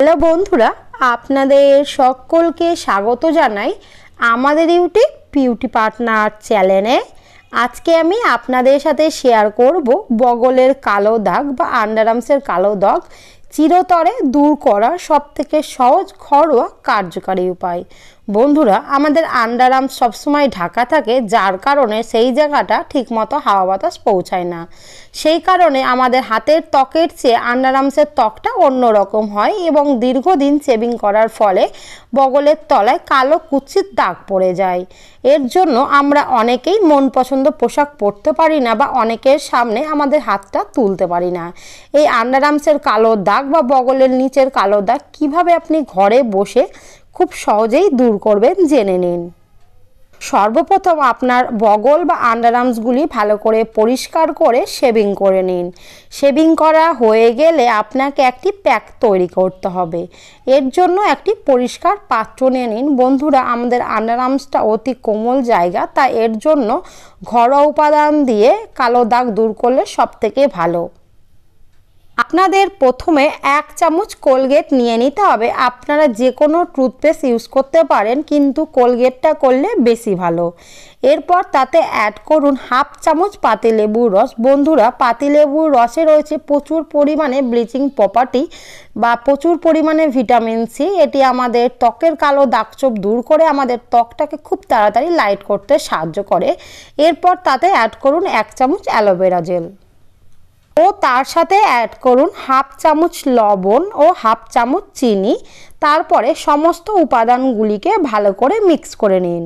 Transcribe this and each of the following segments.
Hello বন্ধুরা, আপনাদের সকলকে স্বাগত জানাই আমাদের ইউটিউব বিউটি পার্টনার চ্যানেলে। আজকে আমি আপনাদের সাথে শেয়ার করব বগলের কালো দাগ বা আন্ডারআর্মসের কালো দাগ চিরতরে দূর করার সবথেকে সহজ, ঘরোয়া, কার্যকারী উপায়। বন্ধুরা, আমাদের আন্ডার আর্মস সবসময় ঢাকা থাকে, যার কারণে সেই জায়গাটা ঠিকমতো হাওয়া বাতাস পৌঁছায় না। সেই কারণে আমাদের হাতের ত্বকের চেয়ে আন্ডার আর্মসের ত্বকটা অন্যরকম হয় এবং দীর্ঘদিন সেভিং করার ফলে বগলের তলায় কালো কুচিত দাগ পড়ে যায়। এর জন্য আমরা অনেকেই মন পছন্দ পোশাক পরতে পারি না বা অনেকের সামনে আমাদের হাতটা তুলতে পারি না। এই আন্ডার আর্মসের কালো দাগ বা বগলের নিচের কালো দাগ কীভাবে আপনি ঘরে বসে খুব সহজেই দূর করবেন জেনে নিন। সর্বপ্রথম আপনার বগল বা আন্ডারআর্মসগুলি ভালো করে পরিষ্কার করে শেভিং করে নিন। শেভিং করা হয়ে গেলে আপনাকে একটি প্যাক তৈরি করতে হবে। এর জন্য একটি পরিষ্কার পাত্র নিয়ে নিন। বন্ধুরা, আমাদের আন্ডারআর্মসটা অতি কোমল জায়গা, তাই এর জন্য ঘরোয়া উপাদান দিয়ে কালো দাগ দূর করলে সবথেকে ভালো। আপনাদের প্রথমে এক চামচ কোলগেট নিয়ে নিতে হবে। আপনারা যে কোনো টুথপেস্ট ইউজ করতে পারেন, কিন্তু কোলগেটটা করলে বেশি ভালো। এরপর তাতে অ্যাড করুন হাফ চামচ পাতিলেবুর রস। বন্ধুরা, পাতিলেবুর রসে রয়েছে প্রচুর পরিমাণে ব্লিচিং প্রপার্টি বা প্রচুর পরিমাণে ভিটামিন সি। এটি আমাদের ত্বকের কালো দাগছোপ দূর করে আমাদের ত্বকটাকে খুব তাড়াতাড়ি লাইট করতে সাহায্য করে। এরপর তাতে অ্যাড করুন এক চামচ অ্যালোভেরা জেল। ও তার সাথে অ্যাড করুন হাফ চামচ লবণ ও হাফ চামচ চিনি। তারপরে সমস্ত উপাদানগুলিকে ভালো করে মিক্স করে নিন।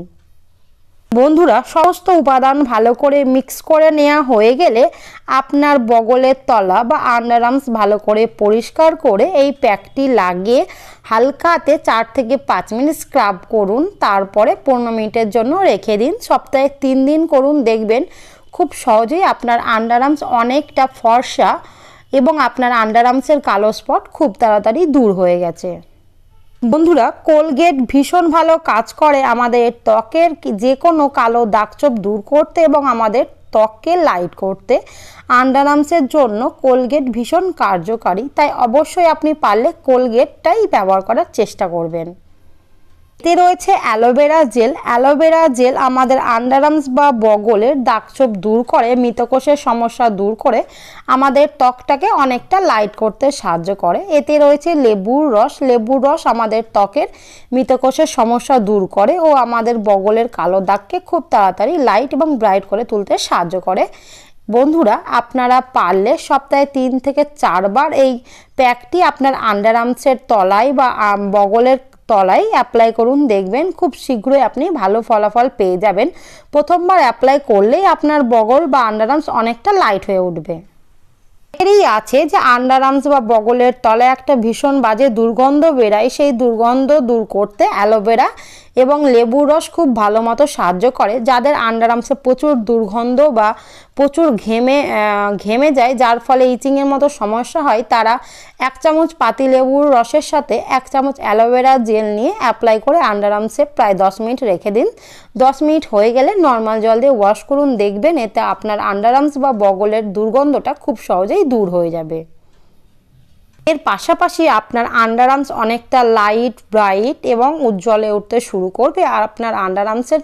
বন্ধুরা, সমস্ত উপাদান ভালো করে মিক্স করে নেওয়া হয়ে গেলে আপনার বগলের তলা বা আন্ডারআর্মস ভালো করে পরিষ্কার করে এই প্যাকটি লাগিয়ে হালকাতে চার থেকে পাঁচ মিনিট স্ক্রাব করুন। তারপরে পনেরো মিনিটের জন্য রেখে দিন। সপ্তাহে তিন দিন করুন। দেখবেন খুব সহজেই আপনার আন্ডারআর্মস অনেকটা ফর্সা এবং আপনার আন্ডারআর্মসের কালো স্পট খুব তাড়াতাড়ি দূর হয়ে গেছে। বন্ধুরা কোলগেট ভীষণ ভালো কাজ করে আমাদের ত্বকের যে কোনো কালো দাগছোপ দূর করতে এবং আমাদের ত্বককে লাইট করতে। আন্ডারআর্মসের জন্য কোলগেট ভীষণ কার্যকারী, তাই অবশ্যই আপনি পারলে কোলগেটটাই ব্যবহার করার চেষ্টা করবেন। এতে রয়েছে aloe vera gel. Aloe vera gel আমাদের আন্ডারআর্মস বা বগলের দাগছোপ দূর করে, মৃতকোষের সমস্যা দূর করে, আমাদের ত্বকটাকে অনেকটা লাইট করতে সাহায্য করে। এতে রয়েছে লেবুর রস। লেবুর রস আমাদের ত্বকের মৃতকোষের সমস্যা দূর করে ও আমাদের বগলের কালো দাগকে খুব তাড়াতাড়ি লাইট এবং ব্রাইট করে তুলতে সাহায্য করে। বন্ধুরা, আপনারা পারলে সপ্তাহে তিন থেকে চারবার এই প্যাকটি আপনার আন্ডারআর্মসের তলায় বা বগলের তলায় অ্যাপ্লাই করুন, দেখবেন খুব শীঘ্রই আপনি ভালো ফলাফল পেয়ে যাবেন। প্রথমবার অ্যাপ্লাই করলেই আপনার বগল বা আন্ডারআর্মস অনেকটা লাইট হয়ে উঠবে। এরই আছে যে আন্ডারআর্মস বা বগলের তলায় একটা ভীষণ বাজে দুর্গন্ধ বেরায়। সেই দুর্গন্ধ দূর করতে অ্যালোভেরা এবং লেবুর রস খুব ভালো মতো সাহায্য করে, যাদের আন্ডারআর্মসে প্রচুর দুর্গন্ধ বা প্রচুর ঘেমে ঘেমে যায়, যার ফলে ইচিংয়ের মতো সমস্যা হয়, তারা এক চামচ পাতি লেবুর রসের সাথে এক চামচ অ্যালোভেরা জেল নিয়ে অ্যাপ্লাই করে আন্ডারআর্মসে প্রায় দশ মিনিট রেখে দিন। দশ মিনিট হয়ে গেলে নর্মাল জল দিয়ে ওয়াশ করুন, দেখবেন এতে আপনার আন্ডারআর্মস বা বগলের দুর্গন্ধটা খুব সহজেই দূর হয়ে যাবে। এর পাশাপাশি আপনার আন্ডারআর্মস অনেকটা লাইট ব্রাইট এবং উজ্জ্বলে উঠতে শুরু করবে। আর আপনার আন্ডার আন্ডারআর্মসের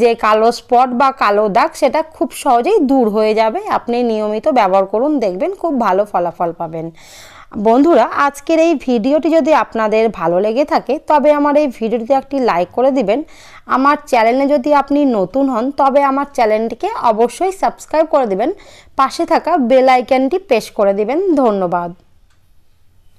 যে কালো স্পট বা কালো দাগ, সেটা খুব সহজেই দূর হয়ে যাবে। আপনি নিয়মিত ব্যবহার করুন, দেখবেন খুব ভালো ফলাফল পাবেন। বন্ধুরা, আজকের এই ভিডিওটি যদি আপনাদের ভালো লেগে থাকে, তবে আমার এই ভিডিওটিতে একটি লাইক করে দিবেন। আমার চ্যানেলে যদি আপনি নতুন হন, তবে আমার চ্যানেলটিকে অবশ্যই সাবস্ক্রাইব করে দিবেন। পাশে থাকা বেল আইকনটি প্রেস করে দিবেন। ধন্যবাদ।